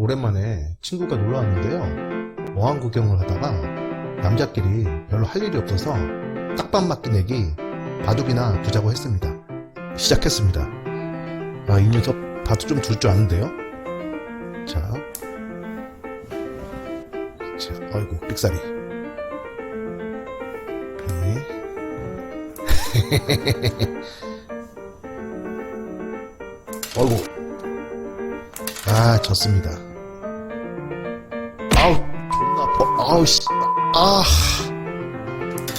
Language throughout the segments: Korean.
오랜만에 친구가 놀러 왔는데요. 어항 구경을 하다가 남자끼리 별로 할 일이 없어서 딱밤 맞기 내기 바둑이나 두자고 했습니다. 시작했습니다. 아, 이 녀석 바둑 좀 둘 줄 아는데요? 자. 자, 아이고, 삑사리. 네. 어이구. 아, 졌습니다. 아우, 씨. 아.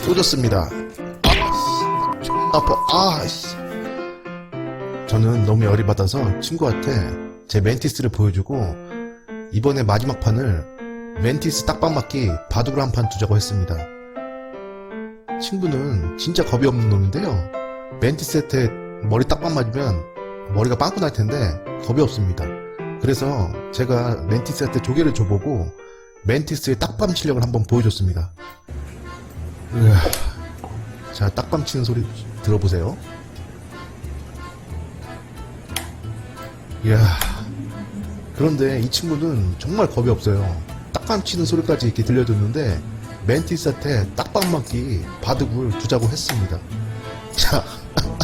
또 졌습니다. 아, 씨. 아파. 아, 씨. 저는 너무 열이 받아서 친구한테 제 멘티스를 보여주고 이번에 마지막 판을 멘티스 딱밤 맞기 바둑으로 한판 두자고 했습니다. 친구는 진짜 겁이 없는 놈인데요. 멘티스한테 머리 딱밤 맞으면 머리가 빵꾸 날 텐데 겁이 없습니다. 그래서 제가 멘티스한테 조개를 줘보고 멘티스의 딱밤 실력을 한번 보여줬습니다. 자, 딱밤 치는 소리 들어보세요. 이야. 그런데 이 친구는 정말 겁이 없어요. 딱밤 치는 소리까지 이렇게 들려줬는데 멘티스한테 딱밤 맞기 바둑을 두자고 했습니다. 자,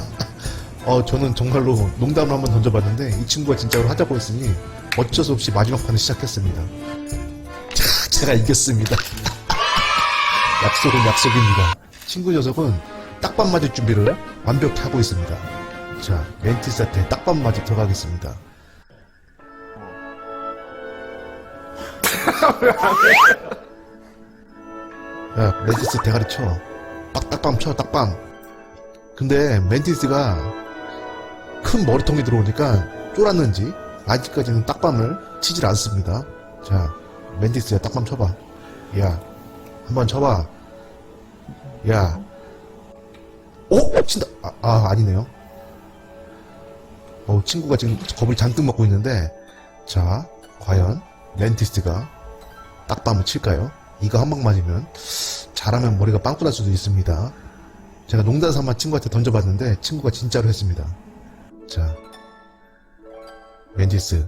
어, 저는 정말로 농담을 한번 던져봤는데 이 친구가 진짜로 하자고 했으니 어쩔 수 없이 마지막 판을 시작했습니다. 자, 제가 이겼습니다. 약속은 약속입니다. 친구 녀석은 딱밤 맞을 준비를 완벽히 하고 있습니다. 자, 멘티스한테 딱밤 맞이 들어가겠습니다. 야, 멘티스 대가리 쳐. 딱, 딱밤 쳐, 딱밤. 근데 멘티스가 큰 머리통이 들어오니까 쫄았는지 아직까지는 딱밤을 치질 않습니다. 자, 멘티스야 딱밤 쳐봐. 야, 한번 쳐봐. 야. 오! 친다! 아, 아, 아니네요. 어, 친구가 지금 겁을 잔뜩 먹고 있는데, 자, 과연 멘티스가 딱밤을 칠까요? 이거 한 방 맞으면 잘하면 머리가 빵꾸 날 수도 있습니다. 제가 농담 삼아 친구한테 던져봤는데 친구가 진짜로 했습니다. 자, 멘티스.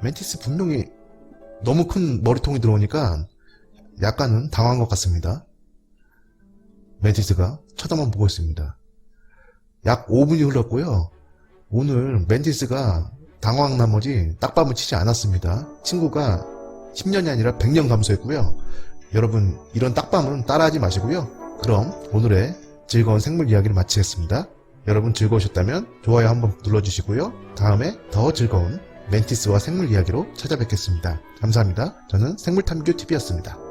멘티스 분명히 너무 큰 머리통이 들어오니까 약간은 당황한 것 같습니다. 멘티스가 쳐다만 보고 있습니다. 약 5분이 흘렀고요. 오늘 멘티스가 당황 나머지 딱밤을 치지 않았습니다. 친구가 10년이 아니라 100년 감수했고요. 여러분 이런 딱밤은 따라하지 마시고요. 그럼 오늘의 즐거운 생물 이야기를 마치겠습니다. 여러분 즐거우셨다면 좋아요 한번 눌러주시고요. 다음에 더 즐거운 멘티스와 생물 이야기로 찾아뵙겠습니다. 감사합니다. 저는 생물탐규TV였습니다.